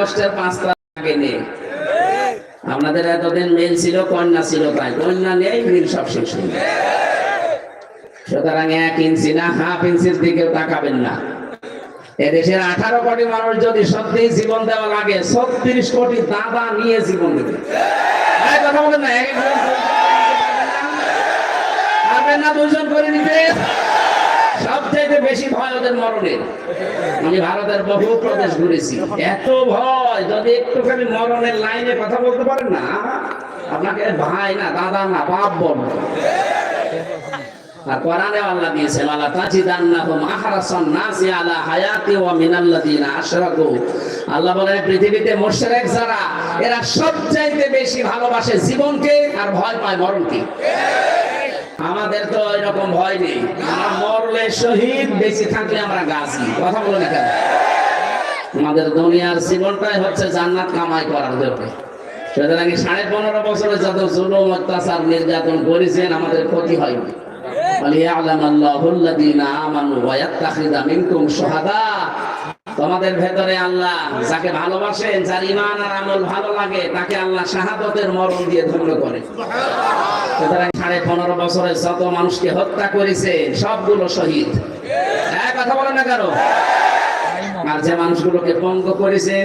আগস্টের পাঁচটা আগে নেই আপনাদের এতদিন মিল ছিল, কন্যা ছিল তাই কন্যা নেই, মিল সব শেষ সুতরাং এক ইঞ্চি না, হাফ ইঞ্চির দিকেও তাকাবেন না। এদেশের আঠারো কোটি মানুষ যদি সত্যি জীবন দেওয়া লাগে, ছত্রিশ কোটি দাদা নিয়ে জীবন দেবে। না দুজন করে নিতে। সবচেয়ে বেশি ভয় ওদের মরণের। আমি ভারতের বহু প্রদেশ ঘুরেছি। এত ভয়, যদি একটুখানি মরণের লাইনে কথা বলতে পারেন না, আপনাকে ভাই না, দাদা না, বাপ বলব আল্লাহ হায়াতি ওয়া আল্লাহ পৃথিবীতে এরা বেশি ভালোবাসে জীবনকে আর ভয় পায় মরণকে। আমাদের তো এরকম ভয় নেই আমরা মরলে শহীদ বেঁচে থাকলে আমরা গাছি কথা বলে না কেন আমাদের দুনিয়ার জীবনটাই হচ্ছে জান্নাত কামাই করার জন্য সুতরাং এই সাড়ে পনেরো বছরে যত জুলুম অত্যাচার নির্যাতন করেছেন আমাদের ক্ষতি হয়নি وليعلم الله الذين آمنوا ويتخذ منكم شهداء তোমাদের ভেতরে আল্লাহ যাকে ভালোবাসেন, যার ইমান আর আমল ভালো লাগে, তাকে আল্লাহ শাহাদতের মরণ দিয়ে ধন্য করে। সুতরাং সাড়ে পনেরো বছরে যত মানুষকে হত্যা করেছে, সবগুলো শহীদ। এক কথা বলে না কারও? আর যে মানুষগুলোকে পঙ্গ করেছে,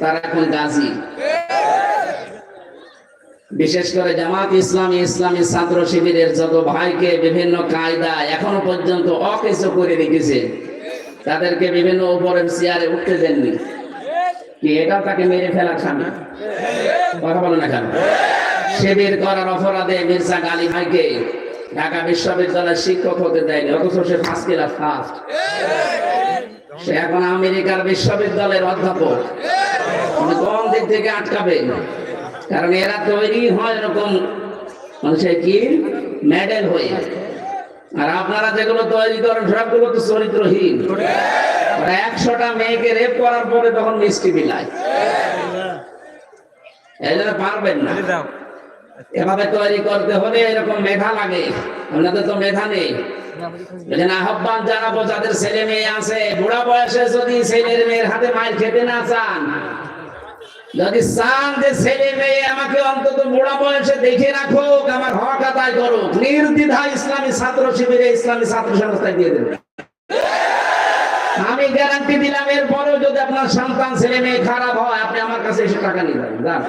তারা এখন গাজী। বিশেষ করে জামাত ইসলামী ইসলামী ছাত্র শিবিরের যত ভাইকে বিভিন্ন কায়দা এখনও পর্যন্ত অকেজ করে রেখেছে তাদেরকে বিভিন্ন উপরের চেয়ারে উঠতে দেননি। কি এটা তাকে মেরে ফেলার সামনে কথা বলে না কেন? শিবির করার অপরাধে মির্জা গালি ভাইকে ঢাকা বিশ্ববিদ্যালয়ের শিক্ষক হতে দেয়নি, অথচ সে ফার্স্ট ক্লাস ফার্স্ট সে এখন আমেরিকার বিশ্ববিদ্যালয়ের অধ্যাপক। উনি কোন দিক থেকে আটকাবে? কারণ এরা তৈরি হয় এরকম। মানে সে কি? মেডেল হয়ে। আর আপনারা যেগুলো তৈরি করেন সবগুলো তো চরিত্রহীন। একশোটা মেয়েকে রেপ করার পরে তখন মিষ্টি বিলায় এই জন্য পারবেন না। এভাবে তৈরি করতে হলে এরকম মেধা লাগে। আপনাদের তো মেধা নেই। আহ্বান জানাব যাদের ছেলে মেয়ে আছে। বুড়া বয়সে যদি ছেলের মেয়ের হাতে মাইর খেতে না চান যদি চান যে ছেলে মেয়ে আমাকে অন্তত বুড়া বয়সে দেখে রাখুক আমার হক আদায় করুক নির্দ্বিধা ইসলামী ছাত্র শিবিরে ইসলামী ছাত্র সংস্থায় দিয়ে দেবে। আমি গ্যারান্টি দিলাম এর পরেও যদি আপনার সন্তান, ছেলে মেয়ে খারাপ হয়, আপনি আমার কাছে এসে টাকা নিয়ে যান।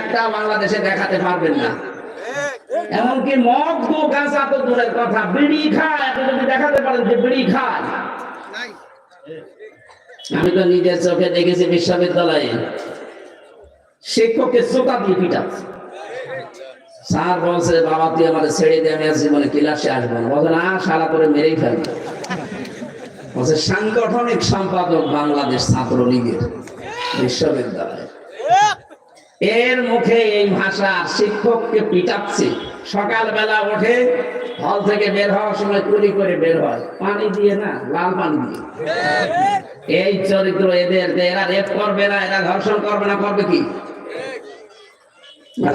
একটা বাংলাদেশে দেখাতে পারবেন না। এমনকি মদ গো গাঁজা তো দূরের কথা বিড়ি খায়। আপনি যদি দেখাতে পারেন যে বিড়ি খায়। আমি তো নিজের চোখে দেখেছি বিশ্ববিদ্যালয়ে শিক্ষককে চোখা দিয়ে পিটাচ্ছে স্যার বলছে, বাবা, তুই আমার ছেড়ে দিয়ে আমি আর জীবনে ক্লাসে আসব না। বলছে, না, সারা করে মেরেই ফেলবে। বলছে, সাংগঠনিক সম্পাদক বাংলাদেশ ছাত্র লীগের বিশ্ববিদ্যালয়। এর মুখে এই ভাষা, শিক্ষককে পিটাচ্ছে। সকালবেলা ওঠে হল থেকে বের হওয়ার সময় চুরি করে বের হয়। পানি দিয়ে না, লাল পানি দিয়ে। এই চরিত্র এদের এরা রেপ করবে না, এরা ধর্ষণ করবে না, করবে কি?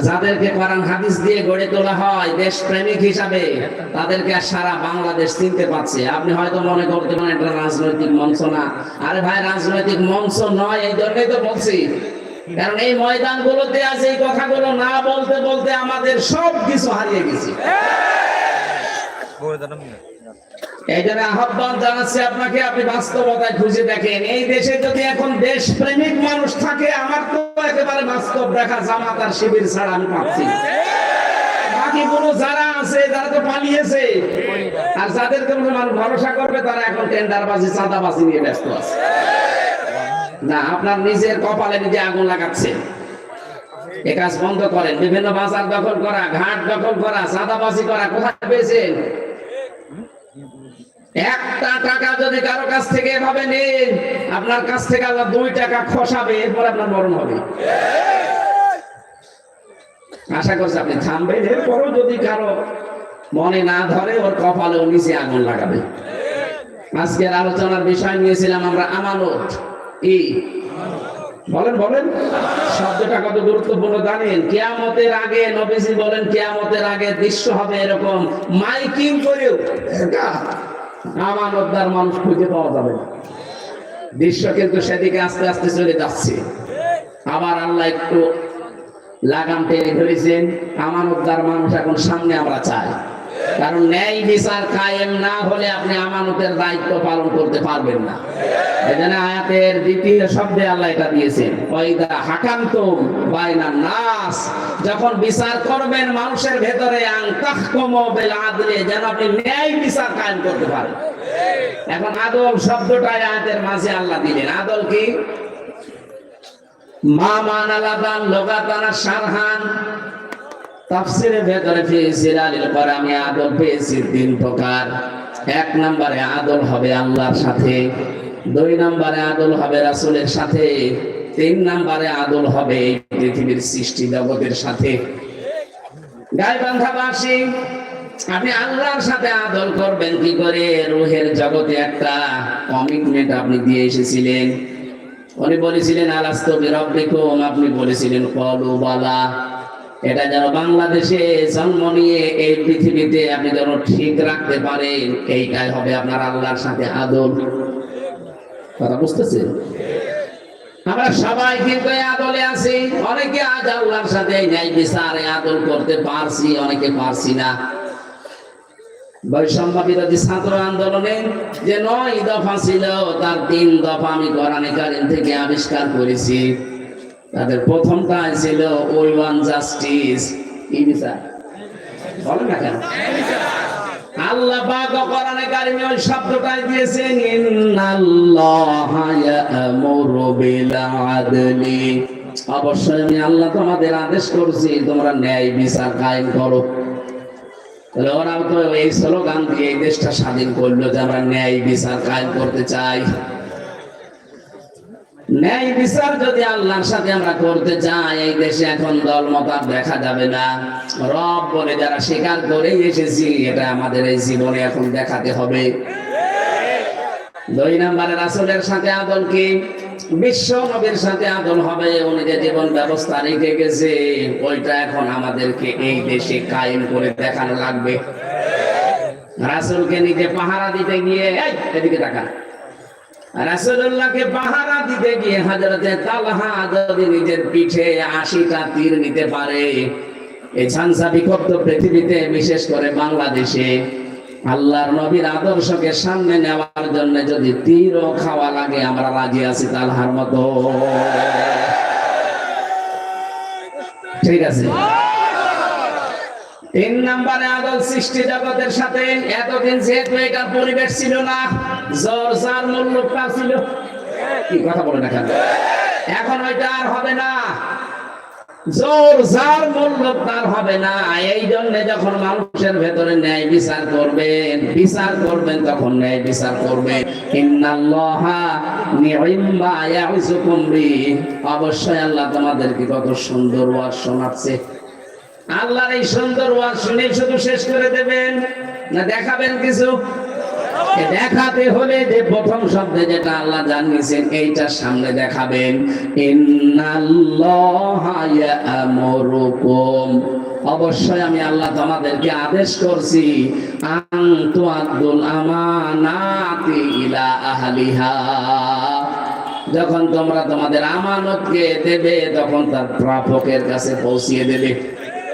যাদেরকে কোরআন হাদিস দিয়ে গড়ে তোলা হয় দেশ প্রেমিক হিসাবে, তাদেরকে সারা বাংলাদেশ চিনতে পারছে। আপনি হয়তো মনে করতে পারেন, এটা রাজনৈতিক মঞ্চ না। আরে ভাই, রাজনৈতিক মঞ্চ নয়, এই জন্যই তো বলছি। কারণ এই ময়দানগুলোতে আছে এই কথাগুলো না বলতে বলতে আমাদের সব কিছু হারিয়ে গেছে। ভরসা করবে, তারা এখন টেন্ডারবাজি, চাঁদাবাজি নিয়ে ব্যস্ত আছে। না, আপনার নিজের কপালে নিজে আগুন লাগাচ্ছে। এ কাজ বন্ধ করেন। বিভিন্ন বাজার দখল করা, ঘাট দখল করা, চাঁদাবাজি করা, কোথায় পেয়েছেন? একটা টাকা যদি কারও কাছ থেকে এভাবে নেন, আপনার কাছ থেকে আল্লাহ দুই টাকা খসাবে, এরপর আপনার মরণ হবে। আশা করছি আপনি থামবেন। এরপরও যদি কারও মনে না ধরে, ওর কপালে নিচে আগুন লাগাবে। আজকের আলোচনার বিষয় নিয়েছিলাম আমরা আমানত। ই। বলেন বলেন। শব্দটা কত গুরুত্বপূর্ণ জানেন? কেয়ামতের আগে নবীজি বলেন, কেয়ামতের আগে দৃশ্য হবে এরকম। মাইকিং করেও। আমানতদার মানুষ খুঁজে পাওয়া যাবে না। দৃশ্য কিন্তু সেদিকে আস্তে আস্তে চলে যাচ্ছে। আবার আল্লাহ একটু লাগাম টেনে ধরেছেন, আমানতদার মানুষ এখন সামনে আমরা চাই। কারণ ন্যায় বিচার কায়েম না হলে আপনি আমানতের দায়িত্ব পালন করতে পারবেন না। এখানে আয়াতের দ্বিতীয় শব্দে আল্লাহ এটা দিয়েছেন, ওয়াইদা হাকামতুম বাইনান নাস যখন বিচার করবেন মানুষের ভেতরে, আন তাহকুমু বিল আদলি যেন আপনি ন্যায় বিচার কায়েম করতে পারেন। এখন আদল শব্দটা আয়াতের মাঝে আল্লাহ দিলেন। আদল কি? মা মানালাদান লোকাতানা সারহান তাফসিরের ভেতরে পেয়েছি আলিল আমি আদল পেয়েছি, তিন প্রকার। এক নম্বরে আদল হবে আল্লাহর সাথে, দুই নম্বরে আদল হবে রাসূলের সাথে, তিন নম্বরে আদল হবে পৃথিবীর সৃষ্টি জগতের সাথে। গাইবান্ধাবাসী, আপনি আল্লাহর সাথে আদল করবেন কি করে? রুহের জগতে একটা কমিটমেন্ট আপনি দিয়ে এসেছিলেন। উনি বলেছিলেন আলাস্তবি রব্বিকুম আপনি বলেছিলেন, কলু বালা। এটা যেন বাংলাদেশে জন্ম নিয়ে এই পৃথিবীতে আপনি যেন ঠিক রাখতে পারেন, এইটাই হবে আপনার আল্লাহর সাথে আদল কথা বুঝতেছেন আমরা সবাই কিন্তু আদলে আছি। অনেকে আজ আল্লাহর সাথে আদল করতে পারছি, অনেকে পারছি না। ছাত্র আন্দোলনে যে নয় দফা ছিল, তার তিন দফা আমি কোরআনে কারিম থেকে আবিষ্কার করেছি। তাদের প্রথমটা ছিল ওয়ান জাস্টিস বলেন না কেন? অবশ্যই আমি আল্লাহ তোমাদের আদেশ করছি, তোমরা ন্যায় বিচার কায়েম করো। তাহলে ওরাও তো স্লোগান দিয়ে দেশটা স্বাধীন করল যে আমরা ন্যায় বিচার কায়েম করতে চাই। ন্যায় বিচার যদি আল্লাহর সাথে আমরা করতে চাই, এই দেশে এখন দল মতার দেখা যাবে না। রব বলে, যারা স্বীকার করেই এসেছি, এটা আমাদের এই জীবনে এখন দেখাতে হবে। দুই নম্বরে, রাসূলের সাথে আদল কি? বিশ্ব নবীর সাথে আদল হবে, উনি যে জীবন ব্যবস্থা রেখে গেছে, ওইটা এখন আমাদেরকে এই দেশে কায়েম করে দেখানো লাগবে। রাসূলকে নিজে পাহারা দিতে গিয়ে এদিকে তাকান। রাসূলুল্লাহকে পাহারা দিতে গিয়ে হযরতে তালহা যদি নিজের পিঠে আশিটা তীর নিতে পারে, এই ঝানসা বিক্ষুব্ধ পৃথিবীতে, বিশেষ করে বাংলাদেশে, আল্লাহর নবীর আদর্শকে সামনে নেওয়ার জন্য যদি তীরও খাওয়া লাগে, আমরা রাজি আছি তালহার মতো। ঠিক আছে? তিন নম্বরে আদল সৃষ্টি জগতের সাথে এতদিন যেহেতু এটার পরিবেশ ছিল না, জ্বর যার মূল্যটা ছিল। কি কথা বলে না এখন ওইটা আর হবে না। জোর যার মূল্য তার হবে না। এই জন্য যখন মানুষের ভেতরে ন্যায় বিচার করবেন বিচার করবেন, তখন ন্যায় বিচার করবেন। অবশ্যই আল্লাহ তোমাদেরকে কত সুন্দর ওয়াজ শোনাচ্ছে। আল্লাহর এই সুন্দর ওয়াজ শুনে শুধু শেষ করে দেবেন? না দেখাবেন কিছু? দেখাতে হলে যে প্রথম শব্দে যেটা আল্লাহ জানিয়েছেন, এইটা সামনে দেখাবেন। অবশ্যই আমি আল্লাহ তোমাদেরকে আদেশ করছি যখন তোমরা তোমাদের আমানতকে দেবে, তখন তার প্রাপকের কাছে পৌঁছিয়ে দেবে।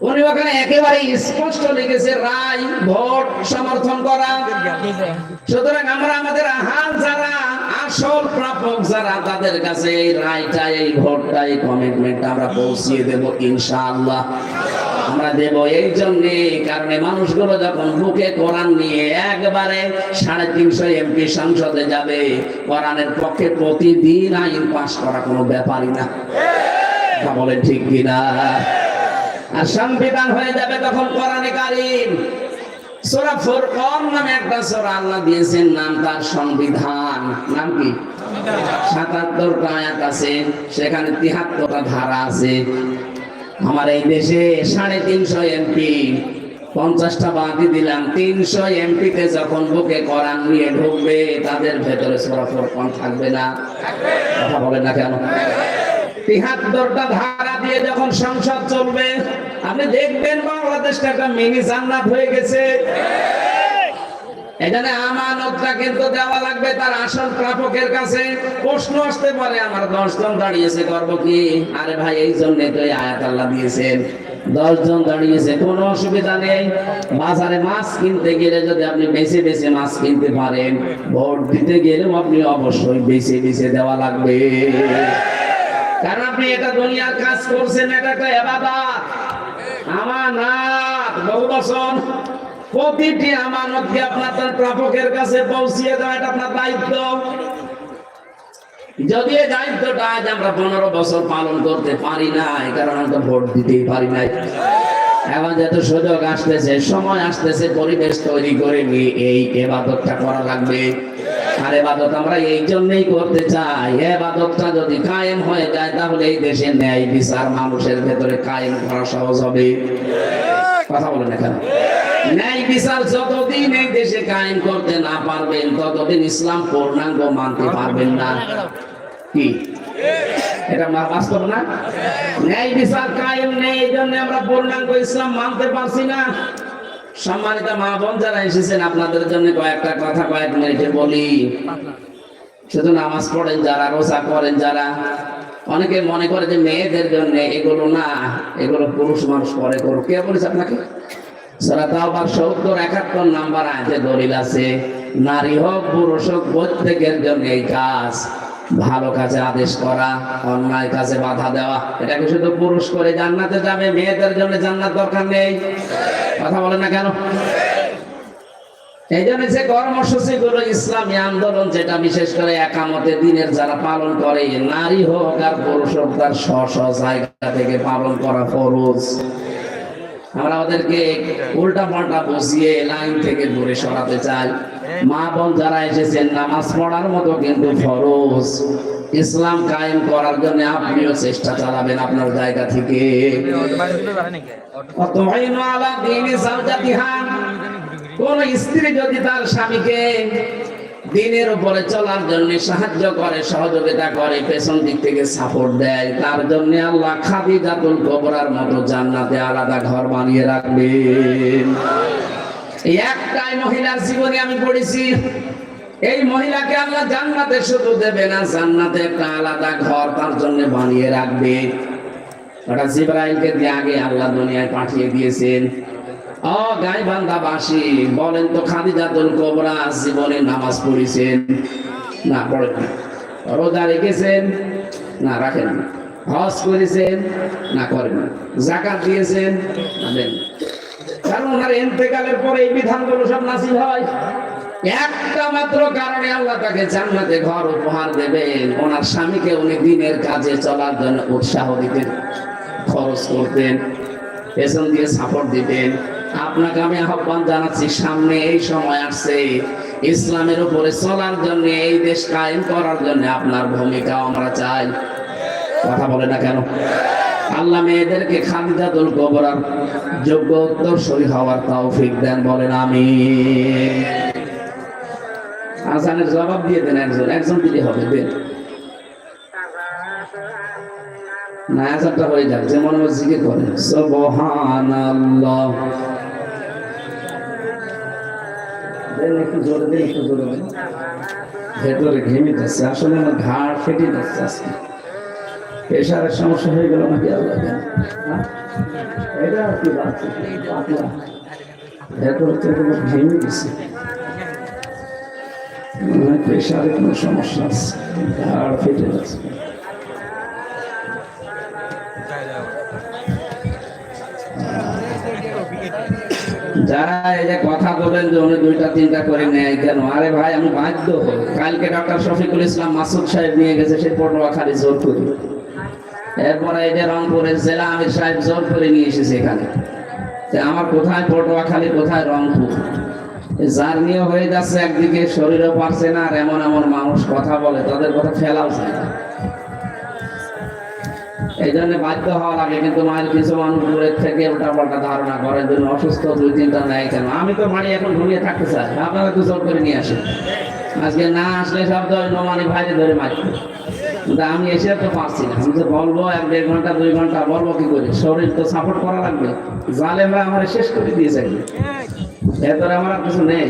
উনি ওখানে একেবারে স্পষ্ট লিখেছে, রায়, ভোট, সমর্থন করা। সুতরাং আমরা আমাদের আহার যারা, আসল প্রাপক যারা, তাদের কাছে এই রায়টা, এই ভোটটা, এই আমরা পৌঁছিয়ে দেব ইনশাআল্লাহ। আমরা দেব এই জন্যে, কারণ মানুষগুলো যখন বুকে কোরআন নিয়ে একবারে সাড়ে তিনশো এমপি সংসদে যাবে, কোরআনের পক্ষে প্রতিদিন আইন পাশ করা কোনো ব্যাপারই না। তা বলেন ঠিক কিনা? আর সংবিধান হয়ে যাবে তখন কোরআনে কারিম। সূরা ফুরকান নামে একটা সূরা আল্লাহ দিয়েছেন, নাম তার সংবিধান। নাম কি? সাতাত্তরটা আয়াত আছে, সেখানে তিহাত্তরটা ধারা আছে। আমার এই দেশে সাড়ে তিনশো এমপি, পঞ্চাশটা বাদি দিলাম, তিনশো এমপিতে যখন বুকে করান নিয়ে ঢুকবে, তাদের ভেতরে সরাসর কম থাকবে না। কথা বলেন না কেন? তিহাত্তরটা ধারা দিয়ে যখন সংসদ চলবে, আপনি দেখবেন বাংলাদেশটা একটা মিনি জান্নাত হয়ে গেছে। এখানে আমানতটা কিন্তু দেওয়া লাগবে তার আসল প্রাপকের কাছে। প্রশ্ন আসতে পারে, আমার দশজন দাঁড়িয়েছে, করব কি? আরে ভাই, এই জন্য তো আয়াত আল্লাহ দিয়েছেন। দশজন দাঁড়িয়েছে, কোনো অসুবিধা নেই। বাজারে মাছ কিনতে গেলে যদি আপনি বেছে বেছে মাছ কিনতে পারেন, ভোট দিতে গেলেও আপনি অবশ্যই বেছে বেছে দেওয়া লাগবে। কারণ আপনি এটা দুনিয়ার কাজ করছেন, এটা এবাদাত। আমানত বহু প্রতিটি আমানতকে আপনার প্রাপকের কাছে পৌঁছিয়ে দেওয়া, এটা আপনার দায়িত্ব। যদি এই দায়িত্বটা আজ আমরা পনেরো বছর পালন করতে পারি না, এই কারণে আমরা ভোট দিতেই পারি নাই। এখন যেহেতু সুযোগ আসতেছে, সময় আসতেছে, পরিবেশ তৈরি করে নিয়ে এই এবাদতটা করা লাগবে। আর এবাদত আমরা এই জন্যই করতে চাই। এবাদতটা যদি কায়েম হয়ে যায়, তাহলে এই দেশে ন্যায় বিচার মানুষের ভেতরে কায়েম করা সহজ হবে। কথা বলেন ন্যায় বিচার যতদিন এই দেশে কায়েম করতে না পারবেন, ততদিন ইসলাম পূর্ণাঙ্গ মানতে পারবেন না। কি? এটা বাস্তব না? ন্যায় বিচার কায়েম নেই, এই জন্য আমরা পূর্ণাঙ্গ ইসলাম মানতে পারছি না। সম্মানিত মা বোন যারা এসেছেন, আপনাদের জন্য কয়েকটা কথা কয়েক মিনিটে বলি। শুধু নামাজ পড়েন, যারা রোজা করেন, যারা অনেকে মনে করে যে মেয়েদের জন্য এগুলো না, এগুলো পুরুষ মানুষ করে করো কে বলেছে আপনাকে? সারা সত্তর নাম্বার আছে, নারী হোক, পুরুষ হোক, প্রত্যেকের জন্য এই কাজ। ভালো কাজে আদেশ করা, অন্যায় কাজে বাধা দেওয়া, এটাকে শুধু পুরুষ করে জান্নাতে যাবে, মেয়েদের জন্য জান্নাত দরকার নেই। কথা বলে না কেন? এই জন্য যে কর্মসূচি গুলো ইসলামী আন্দোলন যেটা বিশেষ করে একামতে দিনের যারা পালন করে নারী হোক আর পুরুষ হোক, তার জায়গা থেকে পালন করা ফরজ। আমরা ওদেরকে উল্টা পাল্টা বসিয়ে লাইন থেকে দূরে সরাতে চাই। মা বোন যারা এসেছেন, নামাজ পড়ার মতো কিন্তু ফরজ। ইসলাম কায়েম করার জন্য আপনিও চেষ্টা চালাবেন আপনার জায়গা থেকে। কোন স্ত্রী যদি তার স্বামীকে দিনের উপরে চলার জন্য সাহায্য করে, সহযোগিতা করে, পেছন দিক থেকে সাপোর্ট দেয়, তার জন্য আল্লাহ খাদিজাতুল কবরার মতো জান্নাতে আলাদা ঘর বানিয়ে রাখবেন। এই একটাই মহিলার জীবনে আমি পড়েছি, এই মহিলাকে আল্লাহ জান্নাতে শুধু দেবে না, জান্নাতে একটা আলাদা ঘর তার জন্য বানিয়ে রাখবে। ওটা জিব্রাইলকে দিয়ে আগে আল্লাহ দুনিয়ায় পাঠিয়ে দিয়েছেন। ও গাইবান্ধা বাসী বলেন তো খাদিজাতুল কোবরা জীবনে নামাজ পড়েছেন? না, পড়েন রোজা রেখেছেন? না, রাখেন না। হজ করেছেন? না, করেন না। জাকাত দিয়েছেন? না, দেন না। কারণ ওনার এন্তেকালের পরে এই বিধানগুলো সব নাসিল হয়। একটা মাত্র কারণে আল্লাহ তাকে জান্নাতে ঘর উপহার দেবেন। ওনার স্বামীকে উনি দিনের কাজে চলার জন্য উৎসাহ দিতেন, খরচ করতেন, পেছন দিয়ে সাপোর্ট দিতেন। আপনাকে আমি আহ্বান জানাচ্ছি, সামনে এই সময় আসছে। ইসলামের উপরে চলার জন্য, এই দেশ কায়েম করার জন্য আপনার ভূমিকা আমরা চাই। কথা বলে না কেন? আল্লাহ মেয়েদেরকে খাদিজাতুল কবরার যোগ্য উত্তরসূরি হওয়ার তৌফিক দেন, বলেন আমি আজানের জবাব দিয়ে দেন একজন একজন দিলে হবে, দেন। ঘাড় ফেটে যাচ্ছে প্রেশারের সমস্যা হয়ে গেল নাকি আল্লাহ হ্যাঁ? এটা কি যারা এই যে কথা বলেন যে উনি দুইটা তিনটা করে নেয় কেন? আরে ভাই, আমি বাধ্য কালকে ডক্টর শফিকুল ইসলাম মাসুদ সাহেব নিয়ে গেছে সেই পটুয়াখালী জোর করে এরপরে এই যে রংপুরের জেলা আমির সাহেব জোর করে নিয়ে এসেছে এখানে। আমার কোথায় পটুয়াখালী কোথায় রংপুর? জার্নিও হয়ে যাচ্ছে একদিকে, শরীরও পারছে না, আর এমন এমন মানুষ কথা বলে, তাদের কথা ফেলাও যায় না। এই জন্য বাধ্য হওয়া লাগে কিন্তু মায়ের কিছু মানুষ দূরের থেকে উল্টা পাল্টা ধারণা করে জন্য অসুস্থ, দুই তিনটা নেয় কেন? আমি তো বাড়ি এখন ঘুমিয়ে থাকতে চাই, আপনারা তো জোর করে নিয়ে আসেন। আজকে না আসলে সব ওই নোমানি ভাইরে ধরে মারবে। কিন্তু আমি এসে তো পারছি না। আমি তো বলব, এক দেড় ঘণ্টা, দুই ঘণ্টা বলব কি করে? শরীর তো সাপোর্ট করা লাগবে। জালে ভাই আমার শেষ করে দিয়েছে। এরপরে আমার কিছু নেই।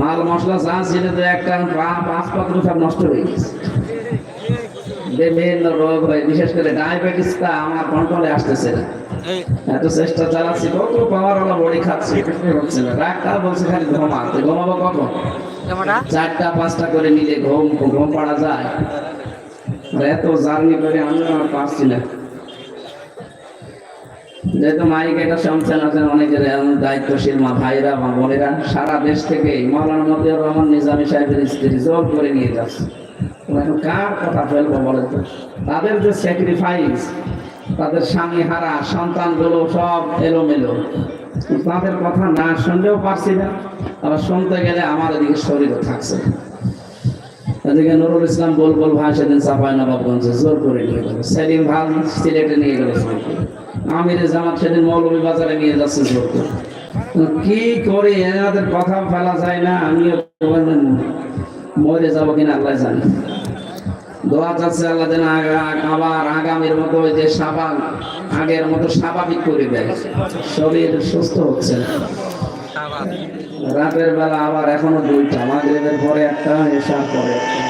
মাল, মশলা, যা ছিল তো একটা পাঁচ পাত্র সব নষ্ট হয়ে গেছে। বিভিন্ন রোগ হয়, বিশেষ করে ডায়াবেটিসটা আমার কন্ট্রোলে আসতেছে না। এত চেষ্টা চালাচ্ছি, কত পাওয়ার ওলা বড়ি খাচ্ছি হচ্ছে না। ডাক্তার বলছে খালি ঘুমা ঘুমাবো কখন? চারটা, পাঁচটা করে নিলে ঘুম ঘুম পাড়া যায়। এত জার্নি করে আমি আর পারছি না। যেহেতু মাইক এটা শুনছেন আছেন অনেকের দায়িত্বশীল মা, ভাইরা মা বোনেরা, সারা দেশ থেকে মৌলানা মতিউর রহমান, নিজামী সাহেবের স্ত্রী জোর করে নিয়ে যাচ্ছে। কার কথা ফেলব বলেন তো? তাদের যে স্যাক্রিফাইস তাদের স্বামী হারা, সন্তানগুলো সব এলোমেলো। তাদের কথা না শুনলেও পারছি না। আবার শুনতে গেলে আমার এদিকে শরীরও থাকছে। এদিকে নুরুল ইসলাম বলবল ভাই সেদিন চাপাই নবাবগঞ্জে, জোর করে নিয়ে গেল। সেলিম ভালো সিলেটে নিয়ে গেল আমির জামাত সেদিন মৌলভী বাজারে নিয়ে যাচ্ছে জোর করে। কি করে এনাদের কথা ফেলা যায় না, আমিও মরে যাব কিনা আল্লাহ জানে। দোয়া যাচ্ছে আল্লাহ যেন আবার আগামীর মতো ওই যে স্বাভাবিক আগের মতো স্বাভাবিক করে দেয়। শরীর সুস্থ হচ্ছে। রাতের বেলা আবার এখনও দুইটা মাগরিবের পরে একটা এসার পরে একটা।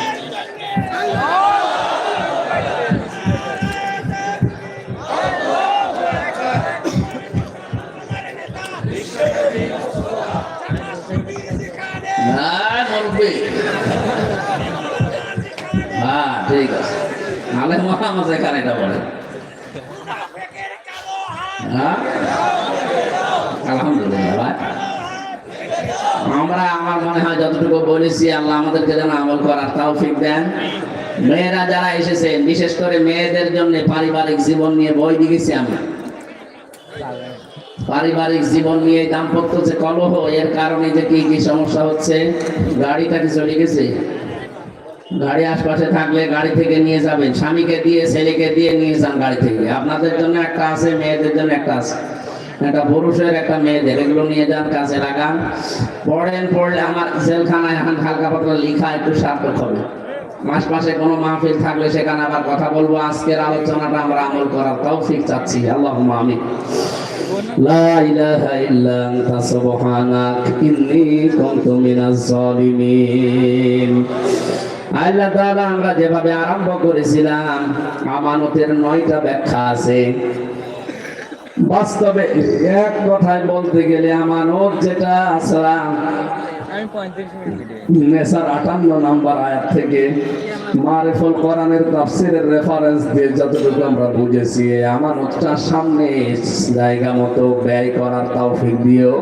না বলবে হ্যাঁ ঠিক আছে। নালে এটা বলে। হ্যাঁ? আলহামদুলিল্লাহ ভাই। আমরা আমার মনে হয় যতটুকু বলেছি, আল্লাহ আমাদেরকে যেন আমল করার তৌফিক দেন। মেয়েরা যারা এসেছেন বিশেষ করে মেয়েদের জন্য পারিবারিক জীবন নিয়ে বই লিখেছি আমি। পারিবারিক জীবন নিয়ে দাম্পত্য যে কলহ, এর কারণে যে কি কি সমস্যা হচ্ছে, গাড়িটা কি চলে গেছে গাড়ি আশপাশে থাকলে গাড়ি থেকে নিয়ে যাবেন। স্বামীকে দিয়ে, ছেলেকে দিয়ে নিয়ে যান গাড়ি থেকে। আপনাদের জন্য একটা আছে, মেয়েদের জন্য একটা আছে। একটা পুরুষের একটা মেয়েদের এগুলো নিয়ে যান কাছে লাগান পড়েন পড়লে আমার জেলখানায় এখন হালকা পাতলা লিখা একটু সার্থক হবে মাস মাসে কোনো মাহফিল থাকলে সেখানে আবার কথা বলবো আজকের আলোচনাটা আমরা আমল করার তৌফিক চাচ্ছি আল্লাহ আমি لا إله إلا أنت سبحانك إني كنت من الظالمين আল্লাহ তাআলা আমরা যেভাবে আরম্ভ করেছিলাম আমানতের নয়টা ব্যাখ্যা আছে বাস্তবে এক কথায় বলতে গেলে আমানত যেটা আসলাম ভিডিও নেসার আটান্ন নাম্বার আয়াত থেকে মারেফল কোরআনের তাফসিরের রেফারেন্স দিয়ে যতটুকু আমরা বুঝেছি আমানতটা সামনে জায়গা মতো ব্যয় করার তৌফিক দিও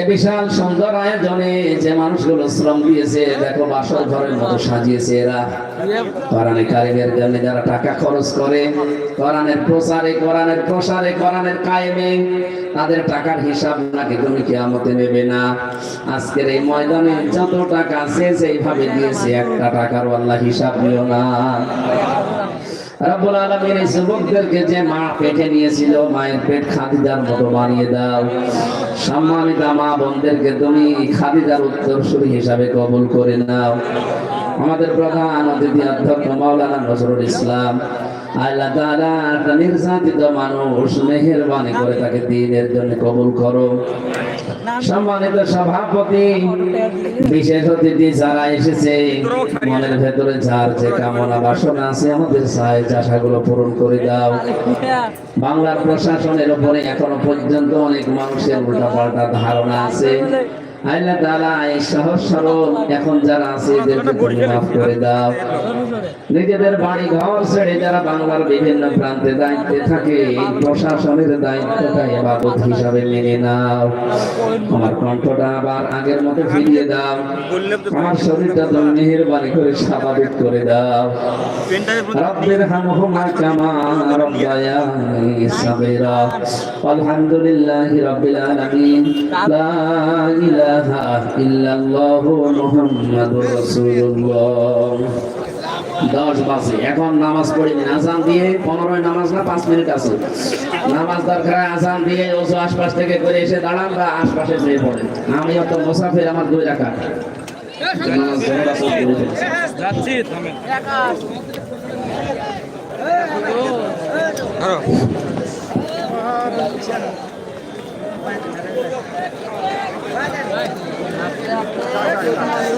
এ বিশাল সুন্দর আয়োজনে যে মানুষগুলো শ্রম দিয়েছে, দেখো বাসর ঘরের মতো সাজিয়েছে এরা। কোরআনে কারিমের জন্য যারা টাকা খরচ করে, কোরআনের প্রচারে, কোরআনের প্রসারে, কোরআনের কায়েমে, তাদের টাকার হিসাব নাকি তুমি কিয়ামতে নেবে না। আজকের এই ময়দানে যত টাকা আছে সেইভাবে দিয়েছে, একটা টাকার আল্লাহ হিসাব নিও না। রব্বুল আলামিন এই যুবকদেরকে যে মা পেটে নিয়েছিল, মায়ের পেট খাদিজার মতো বানিয়ে দাও। সম্মানিত মা বোনদেরকে তুমি খাদিজার উত্তরসূরি হিসাবে কবুল করে নাও। আমাদের প্রধান অতিথি অধ্যক্ষ মাওলানা নজরুল ইসলাম, আল্লাহ তাআলা নির্যাতিত মানুষ, মেহেরবানি করে তাকে দিনের জন্য কবুল করো। সম্মানিত সভাপতি, বিশেষ অতিথি যারা এসেছে, মনের ভেতরে যার যে কামনা বাসনা আছে, আমাদের সাহেব আশাগুলো পূরণ করে দাও। বাংলার প্রশাসনের উপরে এখনও পর্যন্ত অনেক মানুষের উল্টা পাল্টা ধারণা আছে। আল্লাহ তাআলা এই সহজ সরল এখন যারা আছে এদেরকে তুমি মাফ করে দাও। নিজেদের বাড়ি ঘর ছেড়ে যারা বাংলার বিভিন্ন প্রান্তে দায়িত্বে থাকে প্রশাসনের দায়িত্বটা হিসাবে মেনে নাও। আমার কণ্ঠটা আবার আগের মতো ফিরিয়ে দাও। আমার শরীরটা তুমি মেহেরবানি করে স্বাভাবিক করে দাও। রব্বির হামহুমা কামা রব্বায়ানি আলহামদুলিল্লাহি রাব্বিল আলামিন। লা ইলাহা ইল্লাল্লাহু মুহাম্মাদুর রাসূলুল্লাহ। দশ বাজে। এখন নামাজ পড়িনি আজান দিয়ে পনেরোয় নামাজ না পাঁচ মিনিট আছে? নামাজ দরকার আজান দিয়ে ওসব আশপাশ থেকে করে এসে দাঁড়ান বা আশপাশে যেয়ে পড়েন। আমি অত মোসাফির আমার দুই রাখা নামাজ জোহর আসর করে ফেলেছি। যাচ্ছি থামেন